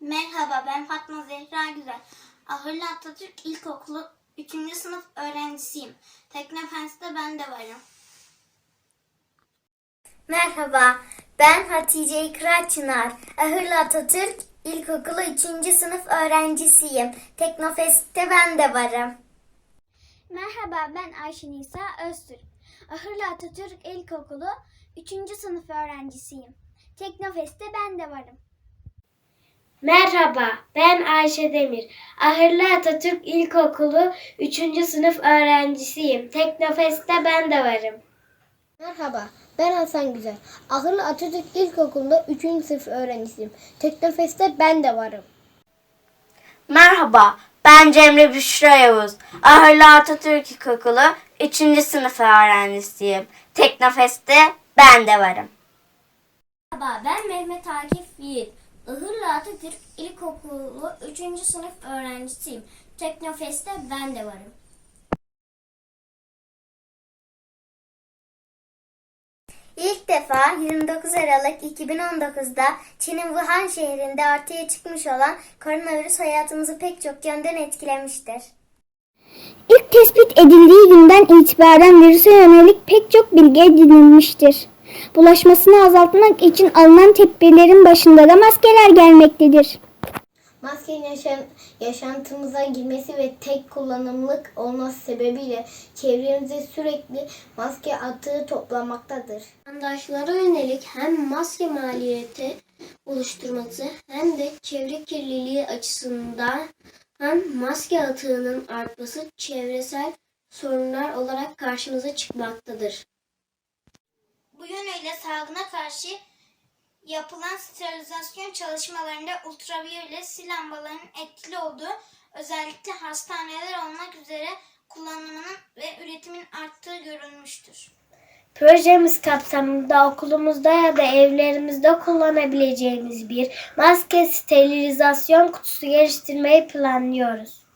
Merhaba ben Fatma Zehra Güzel. Ahırlı Atatürk İlkokulu 3. sınıf öğrencisiyim. Teknofens'te ben de varım. Merhaba, ben Hatice İkra Çınar. Ahırlı Atatürk İlkokulu 3. sınıf öğrencisiyim. Teknofest'te ben de varım. Merhaba ben Ayşe Nisa Öztürk. Ahırlı Atatürk İlkokulu 3. sınıf öğrencisiyim. Teknofest'te ben de varım. Merhaba, ben Ayşe Demir. Ahırlı Atatürk İlkokulu 3. sınıf öğrencisiyim. Teknofest'te ben de varım. Merhaba, ben Hasan Güzel. Ahırlı Atatürk İlkokulu'nda 3. sınıf öğrencisiyim. Teknofest'te ben de varım. Merhaba, ben Cemre Büşra Yavuz. Ahırlı Atatürk İlkokulu 3. sınıf öğrencisiyim. Teknofest'te ben de varım. Merhaba ben Mehmet Akif Yiğit. Ihırlı Atatürk İlkokulu 3. sınıf öğrencisiyim. Teknofest'te ben de varım. İlk defa 29 Aralık 2019'da Çin'in Wuhan şehrinde ortaya çıkmış olan koronavirüs hayatımızı pek çok yönden etkilemiştir. İlk tespit edildiği günden itibaren virüse yönelik pek çok bilgi edinilmiştir. Bulaşmasını azaltmak için alınan tedbirlerin başında da maskeler gelmektedir. Maskenin yaşam, yaşantımıza girmesi ve tek kullanımlık olması sebebiyle çevremizde sürekli maske atığı toplanmaktadır. Vatandaşlara yönelik hem maske maliyeti oluşturması hem de çevre kirliliği açısından hem maske atığının artması çevresel sorunlar olarak karşımıza çıkmaktadır. Bu yönüyle salgına karşı yapılan sterilizasyon çalışmalarında ultraviyole sil lambalarının etkili olduğu özellikle hastaneler olmak üzere kullanımının ve üretimin arttığı görülmüştür. Projemiz kapsamında okulumuzda ya da evlerimizde kullanabileceğimiz bir maske sterilizasyon kutusu geliştirmeyi planlıyoruz.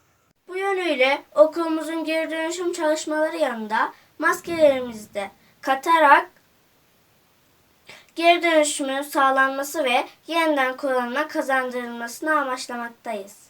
Bu yönüyle okulumuzun geri dönüşüm çalışmaları yanında maskelerimizi de katarak geri dönüşümün sağlanması ve yeniden kullanıma kazandırılmasını amaçlamaktayız.